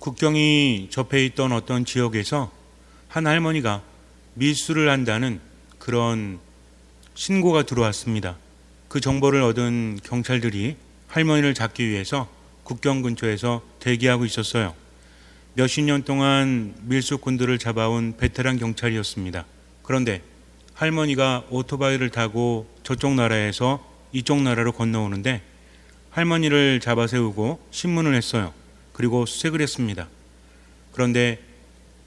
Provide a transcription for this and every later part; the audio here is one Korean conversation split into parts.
국경이 접해 있던 어떤 지역에서 한 할머니가 밀수를 한다는 그런 신고가 들어왔습니다. 그 정보를 얻은 경찰들이 할머니를 잡기 위해서 국경 근처에서 대기하고 있었어요. 몇십 년 동안 밀수꾼들을 잡아온 베테랑 경찰이었습니다. 그런데 할머니가 오토바이를 타고 저쪽 나라에서 이쪽 나라로 건너오는데 할머니를 잡아 세우고 신문을 했어요. 그리고 수색을 했습니다. 그런데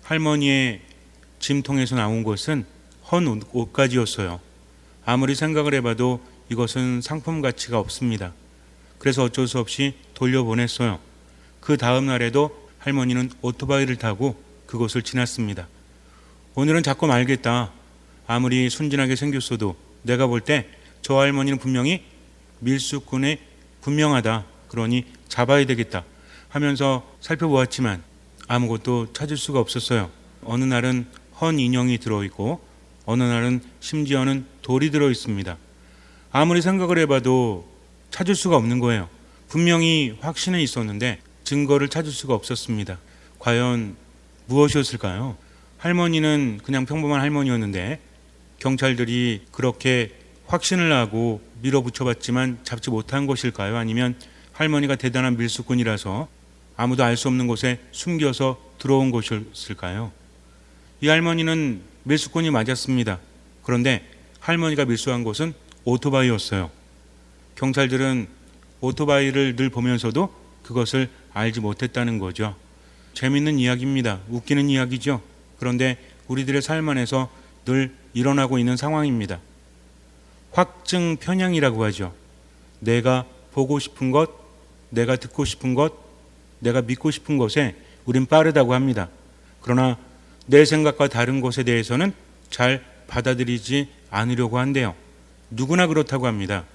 할머니의 짐통에서 나온 것은 헌 옷- 옷가지였어요. 아무리 생각을 해봐도 이것은 상품 가치가 없습니다. 그래서 어쩔 수 없이 돌려보냈어요. 그 다음 날에도 할머니는 오토바이를 타고 그곳을 지났습니다. 오늘은 자꾸 말겠다. 아무리 순진하게 생겼어도 내가 볼 때 저 할머니는 분명히 밀수꾼에 분명하다. 그러니 잡아야 되겠다. 하면서 살펴보았지만 아무것도 찾을 수가 없었어요. 어느 날은 헌 인형이 들어있고 어느 날은 심지어는 돌이 들어 있습니다. 아무리 생각을 해봐도 찾을 수가 없는 거예요. 분명히 확신에 있었는데 증거를 찾을 수가 없었습니다. 과연 무엇이었을까요? 할머니는 그냥 평범한 할머니였는데 경찰들이 그렇게 확신을 하고 밀어붙여봤지만 잡지 못한 것일까요? 아니면 할머니가 대단한 밀수꾼이라서 아무도 알 수 없는 곳에 숨겨서 들어온 것일까요? 이 할머니는 밀수꾼이 맞았습니다. 그런데 할머니가 밀수한 곳은 오토바이였어요. 경찰들은 오토바이를 늘 보면서도 그것을 알지 못했다는 거죠. 재밌는 이야기입니다. 웃기는 이야기죠. 그런데 우리들의 삶 안에서 늘 일어나고 있는 상황입니다. 확증 편향이라고 하죠. 내가 보고 싶은 것, 내가 듣고 싶은 것, 내가 믿고 싶은 것에 우린 빠르다고 합니다. 그러나 내 생각과 다른 것에 대해서는 잘 받아들이지 않으려고 한대요. 누구나 그렇다고 합니다.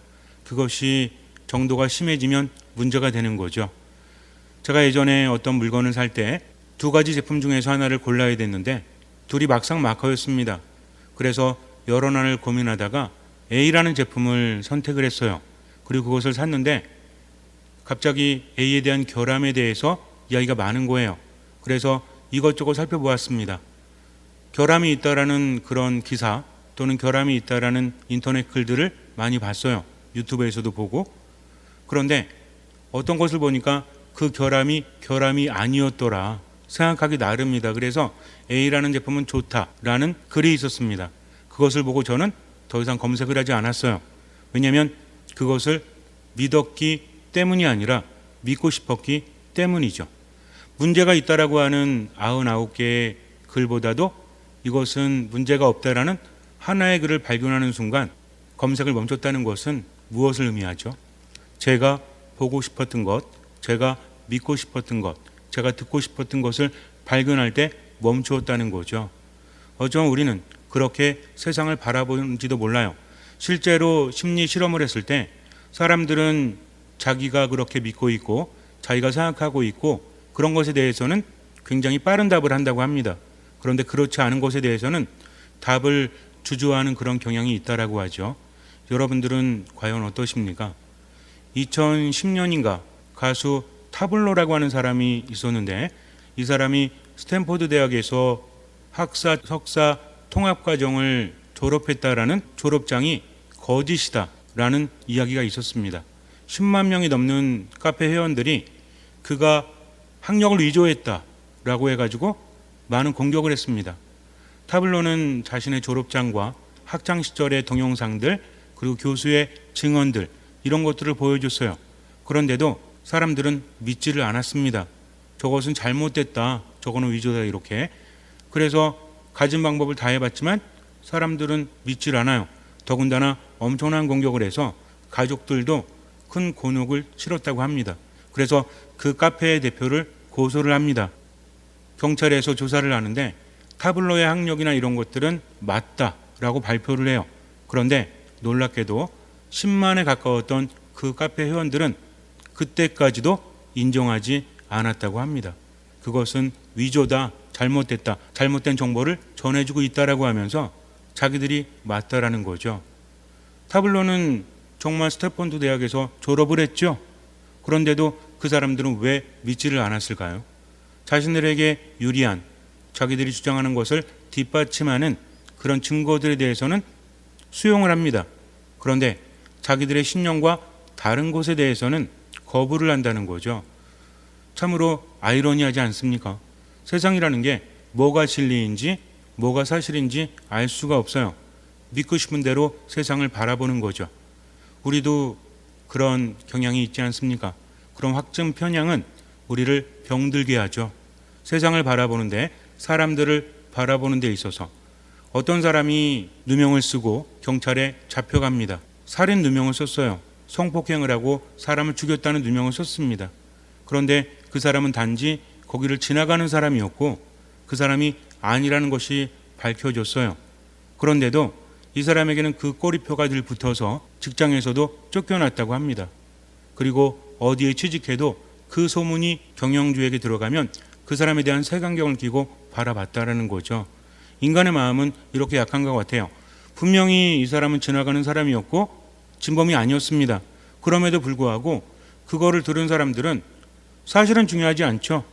그것이 정도가 심해지면 문제가 되는 거죠. 제가 예전에 어떤 물건을 살 때 두 가지 제품 중에서 하나를 골라야 됐는데 둘이 막상 막하였습니다. 그래서 여러 날을 고민하다가 A라는 제품을 선택을 했어요. 그리고 그것을 샀는데 갑자기 A에 대한 결함에 대해서 이야기가 많은 거예요. 그래서 이것저것 살펴보았습니다. 결함이 있다라는 그런 기사 또는 결함이 있다라는 인터넷 글들을 많이 봤어요. 유튜브에서도 보고. 그런데 어떤 것을 보니까 그 결함이 결함이 아니었더라 생각하기 나름이다. 그래서 A라는 제품은 좋다라는 글이 있었습니다. 그것을 보고 저는 더 이상 검색을 하지 않았어요. 왜냐하면 그것을 믿었기 때문이 아니라 믿고 싶었기 때문이죠. 문제가 있다라고 하는 99개의 글보다도 이것은 문제가 없다라는 하나의 글을 발견하는 순간 검색을 멈췄다는 것은 무엇을 의미하죠? 제가 보고 싶었던 것, 제가 믿고 싶었던 것, 제가 듣고 싶었던 것을 발견할 때 멈추었다는 거죠. 어쩌면 우리는 그렇게 세상을 바라보는지도 몰라요. 실제로 심리 실험을 했을 때 사람들은 자기가 그렇게 믿고 있고 자기가 생각하고 있고 그런 것에 대해서는 굉장히 빠른 답을 한다고 합니다. 그런데 그렇지 않은 것에 대해서는 답을 주저하는 그런 경향이 있다라고 하죠. 여러분들은 과연 어떠십니까? 2010년인가 가수 타블로라고 하는 사람이 있었는데 이 사람이 스탠포드 대학에서 학사 석사 통합 과정을 졸업했다라는 졸업장이 거짓이다라는 이야기가 있었습니다. 10만 명이 넘는 카페 회원들이 그가 학력을 위조했다라고 해가지고 많은 공격을 했습니다. 타블로는 자신의 졸업장과 학창 시절의 동영상들 그리고 교수의 증언들 이런 것들을 보여줬어요. 그런데도 사람들은 믿지를 않았습니다. 저것은 잘못됐다. 저거는 위조다 이렇게. 그래서 가진 방법을 다 해봤지만 사람들은 믿질 않아요. 더군다나 엄청난 공격을 해서 가족들도 큰 곤혹을 치렀다고 합니다. 그래서 그 카페의 대표를 고소를 합니다. 경찰에서 조사를 하는데 타블로의 학력이나 이런 것들은 맞다라고 발표를 해요. 그런데 놀랍게도 10만에 가까웠던 그 카페 회원들은 그때까지도 인정하지 않았다고 합니다. 그것은 위조다, 잘못됐다, 잘못된 정보를 전해주고 있다라고 하면서 자기들이 맞다라는 거죠. 타블로는 정말 스테펀드 대학에서 졸업을 했죠. 그런데도 그 사람들은 왜 믿지를 않았을까요? 자신들에게 유리한 자기들이 주장하는 것을 뒷받침하는 그런 증거들에 대해서는 수용을 합니다. 그런데 자기들의 신념과 다른 것에 대해서는 거부를 한다는 거죠. 참으로 아이러니하지 않습니까? 세상이라는 게 뭐가 진리인지 뭐가 사실인지 알 수가 없어요. 믿고 싶은 대로 세상을 바라보는 거죠. 우리도 그런 경향이 있지 않습니까? 그런 확증 편향은 우리를 병들게 하죠. 세상을 바라보는데 사람들을 바라보는 데 있어서 어떤 사람이 누명을 쓰고 경찰에 잡혀갑니다. 살인 누명을 썼어요. 성폭행을 하고 사람을 죽였다는 누명을 썼습니다. 그런데 그 사람은 단지 거기를 지나가는 사람이었고 그 사람이 아니라는 것이 밝혀졌어요. 그런데도 이 사람에게는 그 꼬리표가 늘 붙어서 직장에서도 쫓겨났다고 합니다. 그리고 어디에 취직해도 그 소문이 경영주에게 들어가면 그 사람에 대한 색안경을 끼고 바라봤다라는 거죠. 인간의 마음은 이렇게 약한 것 같아요. 분명히 이 사람은 지나가는 사람이었고 진범이 아니었습니다. 그럼에도 불구하고 그거를 들은 사람들은 사실은 중요하지 않죠.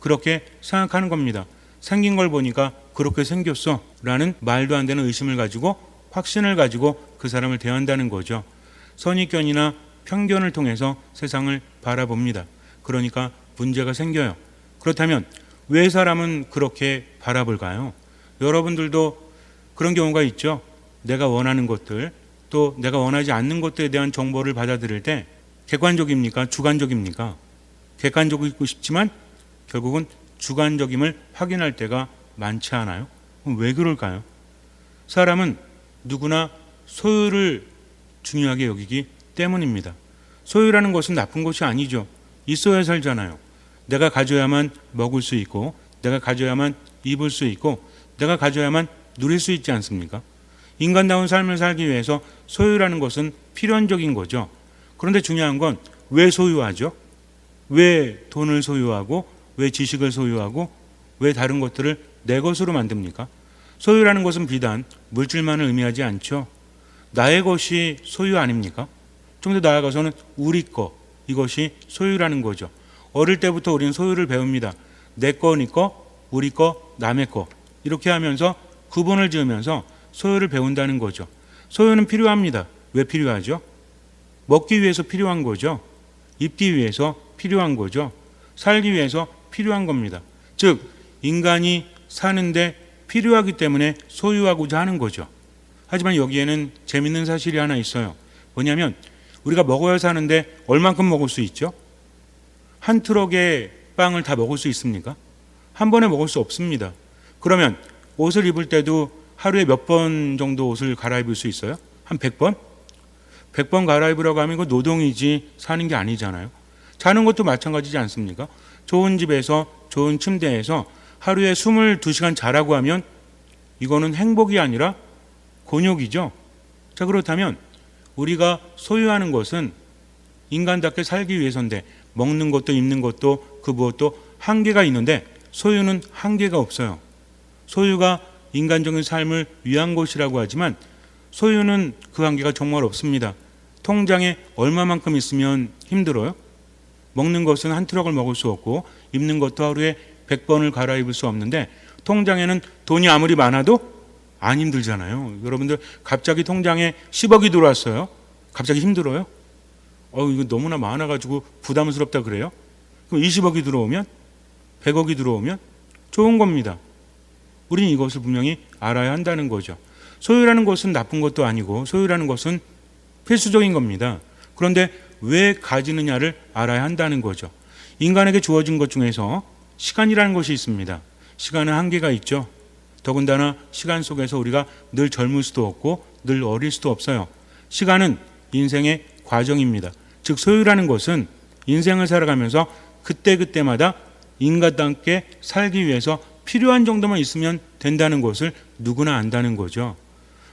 그렇게 생각하는 겁니다. 생긴 걸 보니까 그렇게 생겼어. 라는 말도 안 되는 의심을 가지고 확신을 가지고 그 사람을 대한다는 거죠. 선입견이나 편견을 통해서 세상을 바라봅니다. 그러니까 문제가 생겨요. 그렇다면 왜 사람은 그렇게 바라볼까요? 여러분들도 그런 경우가 있죠. 내가 원하는 것들, 또 내가 원하지 않는 것들에 대한 정보를 받아들일 때 객관적입니까? 주관적입니까? 객관적이고 싶지만 결국은 주관적임을 확인할 때가 많지 않아요? 왜 그럴까요? 사람은 누구나 소유를 중요하게 여기기 때문입니다. 소유라는 것은 나쁜 것이 아니죠. 있어야 살잖아요. 내가 가져야만 먹을 수 있고, 내가 가져야만 입을 수 있고, 내가 가져야만 누릴 수 있지 않습니까? 인간다운 삶을 살기 위해서 소유라는 것은 필연적인 거죠. 그런데 중요한 건 왜 소유하죠? 왜 돈을 소유하고, 왜 지식을 소유하고, 왜 다른 것들을 내 것으로 만듭니까? 소유라는 것은 비단 물질만을 의미하지 않죠. 나의 것이 소유 아닙니까? 좀 더 나아가서는 우리 거 이것이 소유라는 거죠. 어릴 때부터 우리는 소유를 배웁니다. 내 거, 네 거, 우리 거, 남의 거 이렇게 하면서 구분을 지으면서 소유를 배운다는 거죠. 소유는 필요합니다. 왜 필요하죠? 먹기 위해서 필요한 거죠. 입기 위해서 필요한 거죠. 살기 위해서 필요한 겁니다. 즉 인간이 사는데 필요하기 때문에 소유하고자 하는 거죠. 하지만 여기에는 재밌는 사실이 하나 있어요. 뭐냐면 우리가 먹어야 사는데 얼만큼 먹을 수 있죠? 한 트럭의 빵을 다 먹을 수 있습니까? 한 번에 먹을 수 없습니다. 그러면 옷을 입을 때도 하루에 몇 번 정도 옷을 갈아입을 수 있어요? 한 100번? 100번 갈아입으라고 하면 이거 노동이지 사는 게 아니잖아요. 자는 것도 마찬가지지 않습니까? 좋은 집에서 좋은 침대에서 하루에 22시간 자라고 하면 이거는 행복이 아니라 곤욕이죠. 자, 그렇다면 우리가 소유하는 것은 인간답게 살기 위해서인데 먹는 것도 입는 것도 그 무엇도 한계가 있는데 소유는 한계가 없어요. 소유가 인간적인 삶을 위한 것이라고 하지만 소유는 그 한계가 정말 없습니다. 통장에 얼마만큼 있으면 힘들어요? 먹는 것은 한 트럭을 먹을 수 없고 입는 것도 하루에 100번을 갈아입을 수 없는데 통장에는 돈이 아무리 많아도 안 힘들잖아요. 여러분들 갑자기 통장에 10억이 들어왔어요. 갑자기 힘들어요? 어 이거 너무나 많아 가지고 부담스럽다 그래요? 그럼 20억이 들어오면 100억이 들어오면 좋은 겁니다. 우리는 이것을 분명히 알아야 한다는 거죠. 소유라는 것은 나쁜 것도 아니고 소유라는 것은 필수적인 겁니다. 그런데 왜 가지느냐를 알아야 한다는 거죠. 인간에게 주어진 것 중에서 시간이라는 것이 있습니다. 시간은 한계가 있죠. 더군다나 시간 속에서 우리가 늘 젊을 수도 없고 늘 어릴 수도 없어요. 시간은 인생의 과정입니다. 즉 소유라는 것은 인생을 살아가면서 그때그때마다 인간답게 살기 위해서 필요한 정도만 있으면 된다는 것을 누구나 안다는 거죠.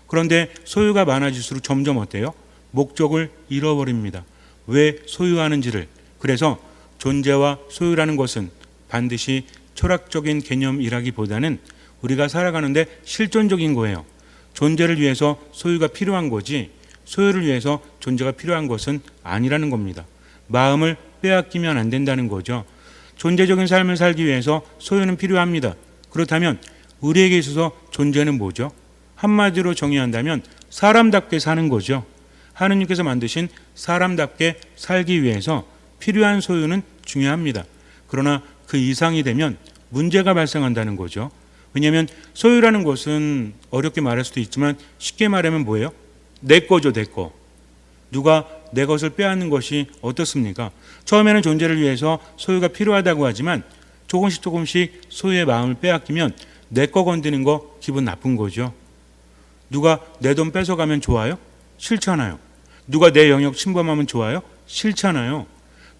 그런데 소유가 많아질수록 점점 어때요? 목적을 잃어버립니다. 왜 소유하는지를. 그래서 존재와 소유라는 것은 반드시 철학적인 개념이라기보다는 우리가 살아가는데 실존적인 거예요. 존재를 위해서 소유가 필요한 거지 소유를 위해서 존재가 필요한 것은 아니라는 겁니다. 마음을 빼앗기면 안 된다는 거죠. 존재적인 삶을 살기 위해서 소유는 필요합니다. 그렇다면 우리에게 있어서 존재는 뭐죠? 한마디로 정의한다면 사람답게 사는 거죠. 하느님께서 만드신 사람답게 살기 위해서 필요한 소유는 중요합니다. 그러나 그 이상이 되면 문제가 발생한다는 거죠. 왜냐하면 소유라는 것은 어렵게 말할 수도 있지만 쉽게 말하면 뭐예요? 내 거죠, 내 거. 누가 내 것을 빼앗는 것이 어떻습니까? 처음에는 존재를 위해서 소유가 필요하다고 하지만 조금씩 조금씩 소유의 마음을 빼앗기면 내 거 건드는 거 기분 나쁜 거죠. 누가 내 돈 뺏어가면 좋아요? 싫잖아요. 누가 내 영역 침범하면 좋아요? 싫잖아요.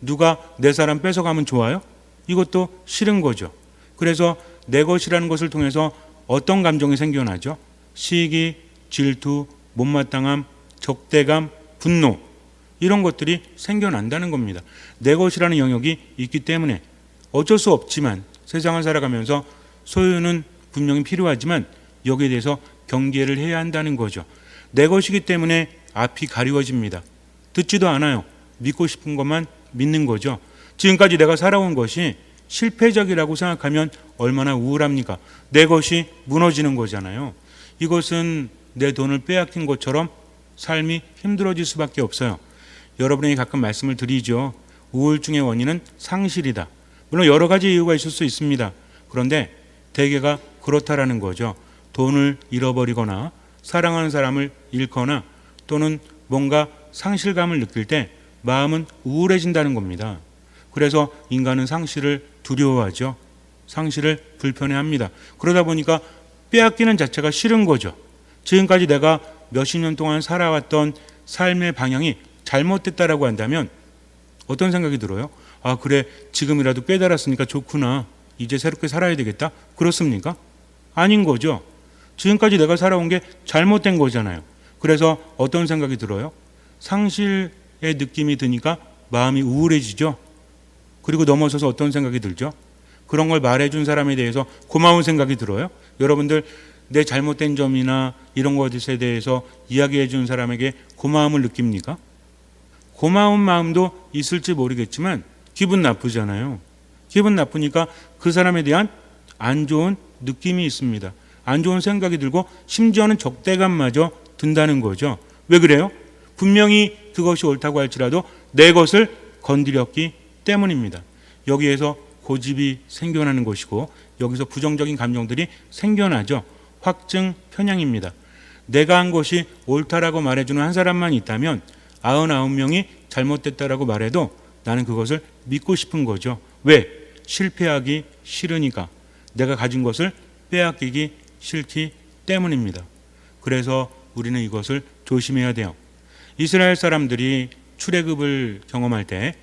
누가 내 사람 뺏어가면 좋아요? 이것도 싫은 거죠. 그래서 내 것이라는 것을 통해서 어떤 감정이 생겨나죠? 시기, 질투, 못마땅함, 적대감, 분노 이런 것들이 생겨난다는 겁니다. 내 것이라는 영역이 있기 때문에 어쩔 수 없지만 세상을 살아가면서 소유는 분명히 필요하지만 여기에 대해서 경계를 해야 한다는 거죠. 내 것이기 때문에 앞이 가리워집니다. 듣지도 않아요. 믿고 싶은 것만 믿는 거죠. 지금까지 내가 살아온 것이 실패적이라고 생각하면 얼마나 우울합니까? 내 것이 무너지는 거잖아요. 이것은 내 돈을 빼앗긴 것처럼 삶이 힘들어질 수밖에 없어요. 여러분에게 가끔 말씀을 드리죠. 우울증의 원인은 상실이다. 물론 여러 가지 이유가 있을 수 있습니다. 그런데 대개가 그렇다라는 거죠. 돈을 잃어버리거나 사랑하는 사람을 잃거나 또는 뭔가 상실감을 느낄 때 마음은 우울해진다는 겁니다. 그래서 인간은 상실을 두려워하죠. 상실을 불편해합니다. 그러다 보니까 빼앗기는 자체가 싫은 거죠. 지금까지 내가 몇십 년 동안 살아왔던 삶의 방향이 잘못됐다라고 한다면 어떤 생각이 들어요? 아, 그래. 지금이라도 깨달았으니까 좋구나. 이제 새롭게 살아야 되겠다. 그렇습니까? 아닌 거죠. 지금까지 내가 살아온 게 잘못된 거잖아요. 그래서 어떤 생각이 들어요? 상실의 느낌이 드니까 마음이 우울해지죠. 그리고 넘어서서 어떤 생각이 들죠? 그런 걸 말해준 사람에 대해서 고마운 생각이 들어요. 여러분들 내 잘못된 점이나 이런 것에 대해서 이야기해 준 사람에게 고마움을 느낍니까? 고마운 마음도 있을지 모르겠지만 기분 나쁘잖아요. 기분 나쁘니까 그 사람에 대한 안 좋은 느낌이 있습니다. 안 좋은 생각이 들고 심지어는 적대감마저 든다는 거죠. 왜 그래요? 분명히 그것이 옳다고 할지라도 내 것을 건드렸기 때문입니다. 여기에서 고집이 생겨나는 것이고 여기서 부정적인 감정들이 생겨나죠. 확증 편향입니다. 내가 한 것이 옳다라고 말해주는 한 사람만 있다면 아흔아홉 명이 잘못됐다라고 말해도 나는 그것을 믿고 싶은 거죠. 왜? 실패하기 싫으니까. 내가 가진 것을 빼앗기기 싫기 때문입니다. 그래서 우리는 이것을 조심해야 돼요. 이스라엘 사람들이 출애굽을 경험할 때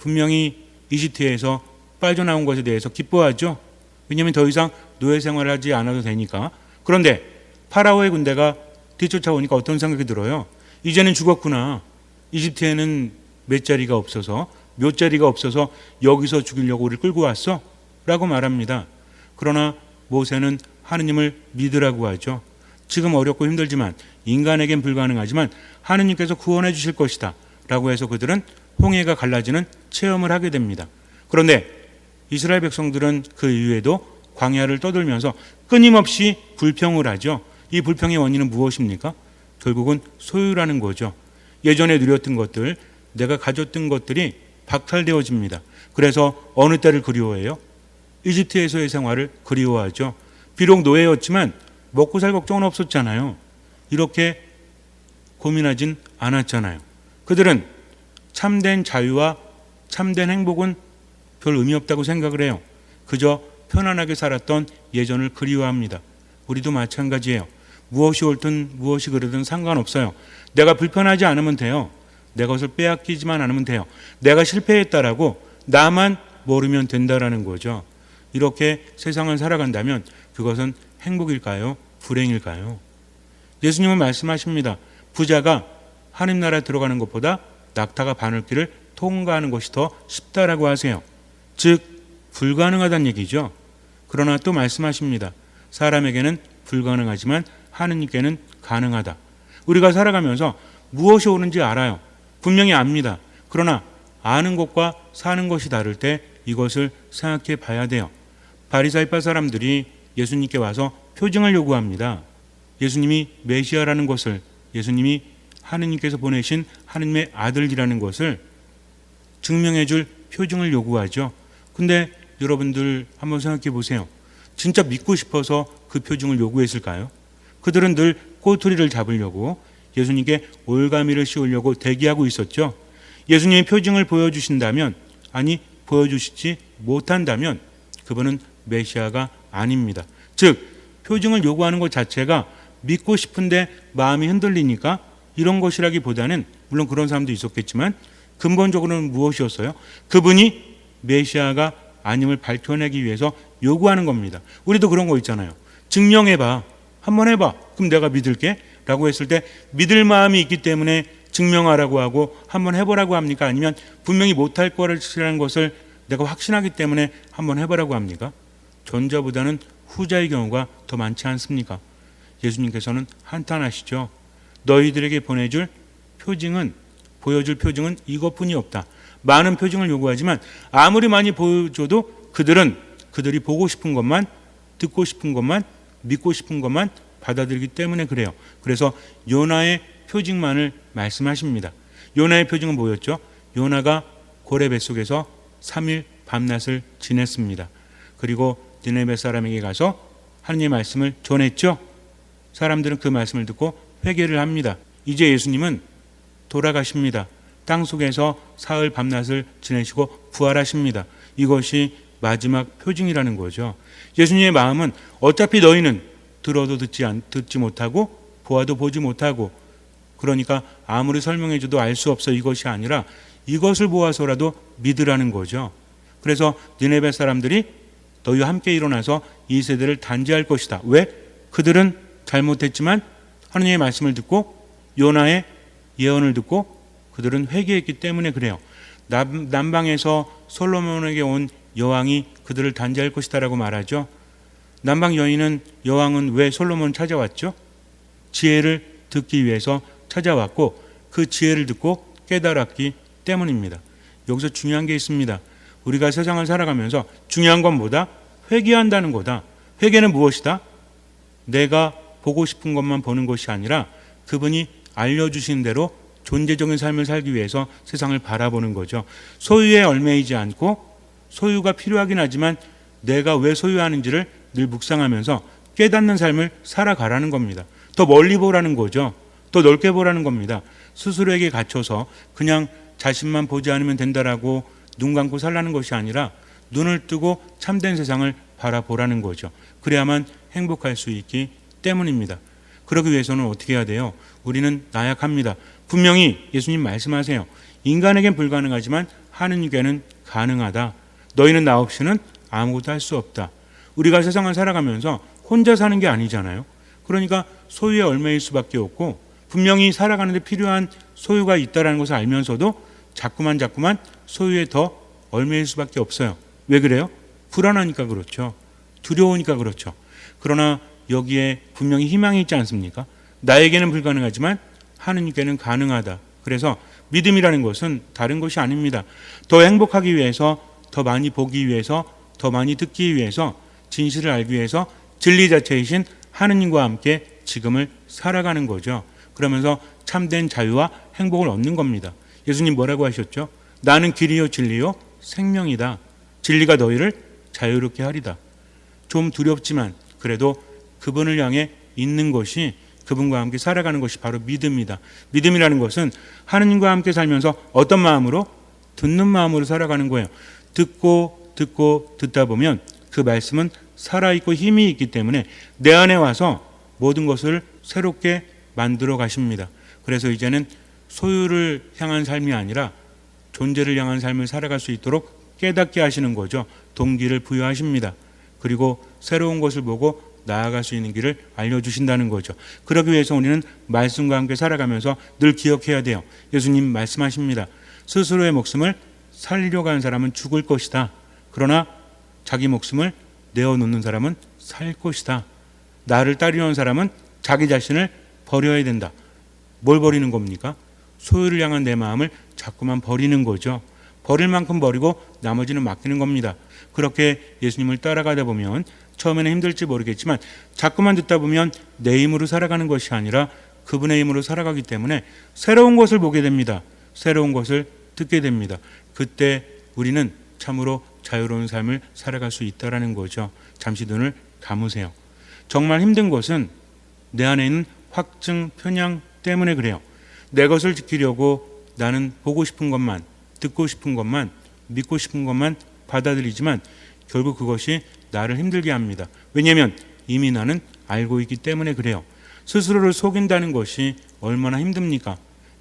분명히 이집트에서 빠져나온 것에 대해서 기뻐하죠. 왜냐하면 더 이상 노예 생활하지 않아도 되니까. 그런데 파라오의 군대가 뒤쫓아오니까 어떤 생각이 들어요? 이제는 죽었구나. 이집트에는 몇 자리가 없어서 몇 자리가 없어서 여기서 죽이려고 우리를 끌고 왔어? 라고 말합니다. 그러나 모세는 하느님을 믿으라고 하죠. 지금 어렵고 힘들지만 인간에겐 불가능하지만 하느님께서 구원해 주실 것이다. 라고 해서 그들은 홍해가 갈라지는 체험을 하게 됩니다. 그런데 이스라엘 백성들은 그 이후에도 광야를 떠돌면서 끊임없이 불평을 하죠. 이 불평의 원인은 무엇입니까? 결국은 소유라는 거죠. 예전에 누렸던 것들, 내가 가졌던 것들이 박탈되어집니다. 그래서 어느 때를 그리워해요? 이집트에서의 생활을 그리워하죠. 비록 노예였지만 먹고 살 걱정은 없었잖아요. 이렇게 고민하진 않았잖아요. 그들은 참된 자유와 참된 행복은 별 의미 없다고 생각을 해요. 그저 편안하게 살았던 예전을 그리워합니다. 우리도 마찬가지예요. 무엇이 옳든 무엇이 그르든 상관없어요. 내가 불편하지 않으면 돼요. 내 것을 빼앗기지만 않으면 돼요. 내가 실패했다라고 나만 모르면 된다라는 거죠. 이렇게 세상을 살아간다면 그것은 행복일까요? 불행일까요? 예수님은 말씀하십니다. 부자가 하늘 나라 들어가는 것보다 낙타가 바늘길을 통과하는 것이 더 쉽다라고 하세요. 즉 불가능하다는 얘기죠. 그러나 또 말씀하십니다. 사람에게는 불가능하지만 하느님께는 가능하다. 우리가 살아가면서 무엇이 옳은지 알아요. 분명히 압니다. 그러나 아는 것과 사는 것이 다를 때 이것을 생각해 봐야 돼요. 바리사이파 사람들이 예수님께 와서 표징을 요구합니다. 예수님이 메시아라는 것을 예수님이 하느님께서 보내신 하느님의 아들이라는 것을 증명해 줄 표징을 요구하죠. 근데 여러분들 한번 생각해 보세요. 진짜 믿고 싶어서 그 표징을 요구했을까요? 그들은 늘 꼬투리를 잡으려고 예수님께 올가미를 씌우려고 대기하고 있었죠. 예수님의 표징을 보여주신다면, 아니, 보여주시지 못한다면, 그분은 메시아가 아닙니다. 즉, 표징을 요구하는 것 자체가 믿고 싶은데 마음이 흔들리니까 이런 것이라기보다는, 물론 그런 사람도 있었겠지만, 근본적으로는 무엇이었어요? 그분이 메시아가 아님을 밝혀내기 위해서 요구하는 겁니다. 우리도 그런 거 있잖아요. 증명해봐. 한번 해봐. 그럼 내가 믿을게. 라고 했을 때 믿을 마음이 있기 때문에 증명하라고 하고 한번 해보라고 합니까? 아니면 분명히 못할 거라는 것을 내가 확신하기 때문에 한번 해보라고 합니까? 전자보다는 후자의 경우가 더 많지 않습니까? 예수님께서는 한탄하시죠. 너희들에게 보내줄 표징은 보여줄 표징은 이것뿐이 없다. 많은 표징을 요구하지만 아무리 많이 보여줘도 그들은 그들이 보고 싶은 것만 듣고 싶은 것만 믿고 싶은 것만 받아들이기 때문에 그래요. 그래서 요나의 표징만을 말씀하십니다. 요나의 표징은 뭐였죠? 요나가 고래 뱃속에서 3일 밤낮을 지냈습니다. 그리고 니네베 사람에게 가서 하느님의 말씀을 전했죠. 사람들은 그 말씀을 듣고 회개를 합니다. 이제 예수님은 돌아가십니다. 땅 속에서 사흘 밤낮을 지내시고 부활하십니다. 이것이 마지막 표징이라는 거죠. 예수님의 마음은 어차피 너희는 들어도 듣지, 않, 듣지 못하고 보아도 보지 못하고 그러니까 아무리 설명해줘도 알 수 없어 이것이 아니라 이것을 보아서라도 믿으라는 거죠. 그래서 니네베 사람들이 너희와 함께 일어나서 이 세대를 단죄할 것이다. 왜? 그들은 잘못했지만 하느님의 말씀을 듣고 요나의 예언을 듣고 그들은 회개했기 때문에 그래요. 남, 남방에서 솔로몬에게 온 여왕이 그들을 단죄할 것이다라고 말하죠. 남방 여인은 여왕은 왜 솔로몬 찾아왔죠? 지혜를 듣기 위해서 찾아왔고 그 지혜를 듣고 깨달았기 때문입니다. 여기서 중요한 게 있습니다. 우리가 세상을 살아가면서 중요한 건 뭐다? 회개한다는 거다. 회개는 무엇이다? 내가 보고 싶은 것만 보는 것이 아니라 그분이 알려주신 대로 존재적인 삶을 살기 위해서 세상을 바라보는 거죠. 소유에 얽매이지 않고 소유가 필요하긴 하지만 내가 왜 소유하는지를 늘 묵상하면서 깨닫는 삶을 살아가라는 겁니다. 더 멀리 보라는 거죠. 더 넓게 보라는 겁니다. 스스로에게 갇혀서 그냥 자신만 보지 않으면 된다라고 눈 감고 살라는 것이 아니라 눈을 뜨고 참된 세상을 바라보라는 거죠. 그래야만 행복할 수 있기 때문입니다. 그러기 위해서는 어떻게 해야 돼요? 우리는 나약합니다. 분명히 예수님 말씀하세요. 인간에겐 불가능하지만 하느님께는 가능하다. 너희는 나 없이는 아무것도 할 수 없다. 우리가 세상을 살아가면서 혼자 사는 게 아니잖아요. 그러니까 소유에 얽매일 수밖에 없고 분명히 살아가는데 필요한 소유가 있다라는 것을 알면서도 자꾸만 자꾸만 소유에 더 얽매일 수밖에 없어요. 왜 그래요? 불안하니까 그렇죠. 두려우니까 그렇죠. 그러나 여기에 분명히 희망이 있지 않습니까? 나에게는 불가능하지만 하느님께는 가능하다. 그래서 믿음이라는 것은 다른 것이 아닙니다. 더 행복하기 위해서, 더 많이 보기 위해서, 더 많이 듣기 위해서, 진실을 알기 위해서 진리 자체이신 하느님과 함께 지금을 살아가는 거죠. 그러면서 참된 자유와 행복을 얻는 겁니다. 예수님 뭐라고 하셨죠? 나는 길이요 진리요 생명이다. 진리가 너희를 자유롭게 하리다. 좀 두렵지만 그래도 그분을 향해 있는 것이 그분과 함께 살아가는 것이 바로 믿음이다. 믿음이라는 것은 하느님과 함께 살면서 어떤 마음으로 듣는 마음으로 살아가는 거예요. 듣고 듣고 듣다 보면 그 말씀은 살아있고 힘이 있기 때문에 내 안에 와서 모든 것을 새롭게 만들어 가십니다. 그래서 이제는 소유를 향한 삶이 아니라 존재를 향한 삶을 살아갈 수 있도록 깨닫게 하시는 거죠. 동기를 부여하십니다. 그리고 새로운 것을 보고 나아갈 수 있는 길을 알려주신다는 거죠. 그러기 위해서 우리는 말씀과 함께 살아가면서 늘 기억해야 돼요. 예수님 말씀하십니다. 스스로의 목숨을 살리려고 하는 사람은 죽을 것이다. 그러나 자기 목숨을 내어놓는 사람은 살 것이다. 나를 따르려는 사람은 자기 자신을 버려야 된다. 뭘 버리는 겁니까? 소유를 향한 내 마음을 자꾸만 버리는 거죠. 버릴 만큼 버리고 나머지는 맡기는 겁니다. 그렇게 예수님을 따라가다 보면 처음에는 힘들지 모르겠지만 자꾸만 듣다 보면 내 힘으로 살아가는 것이 아니라 그분의 힘으로 살아가기 때문에 새로운 것을 보게 됩니다. 새로운 것을 듣게 됩니다. 그때 우리는 참으로 자유로운 삶을 살아갈 수 있다라는 거죠. 잠시 눈을 감으세요. 정말 힘든 것은 내 안에 있는 확증 편향 때문에 그래요. 내 것을 지키려고 나는 보고 싶은 것만, 듣고 싶은 것만, 믿고 싶은 것만 받아들이지만 결국 그것이 나를 힘들게 합니다. 왜냐하면 이미 나는 알고 있기 때문에 그래요. 스스로를 속인다는 것이 얼마나 힘듭니까?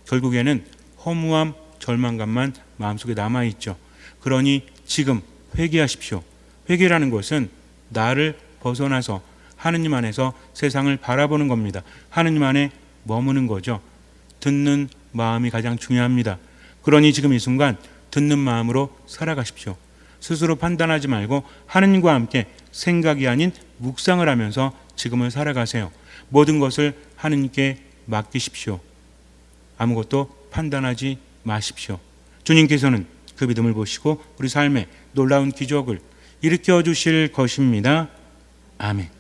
결국에는 허무함, 절망감만 마음속에 남아 있죠. 그러니 지금 회개하십시오. 회개라는 것은 나를 벗어나서 하느님 안에서 세상을 바라보는 겁니다. 하느님 안에 머무는 거죠. 듣는 마음이 가장 중요합니다. 그러니 지금 이 순간 듣는 마음으로 살아가십시오. 스스로 판단하지 말고 하느님과 함께 생각이 아닌 묵상을 하면서 지금을 살아가세요. 모든 것을 하느님께 맡기십시오. 아무것도 판단하지 마십시오. 주님께서는 그 믿음을 보시고 우리 삶에 놀라운 기적을 일으켜 주실 것입니다. 아멘.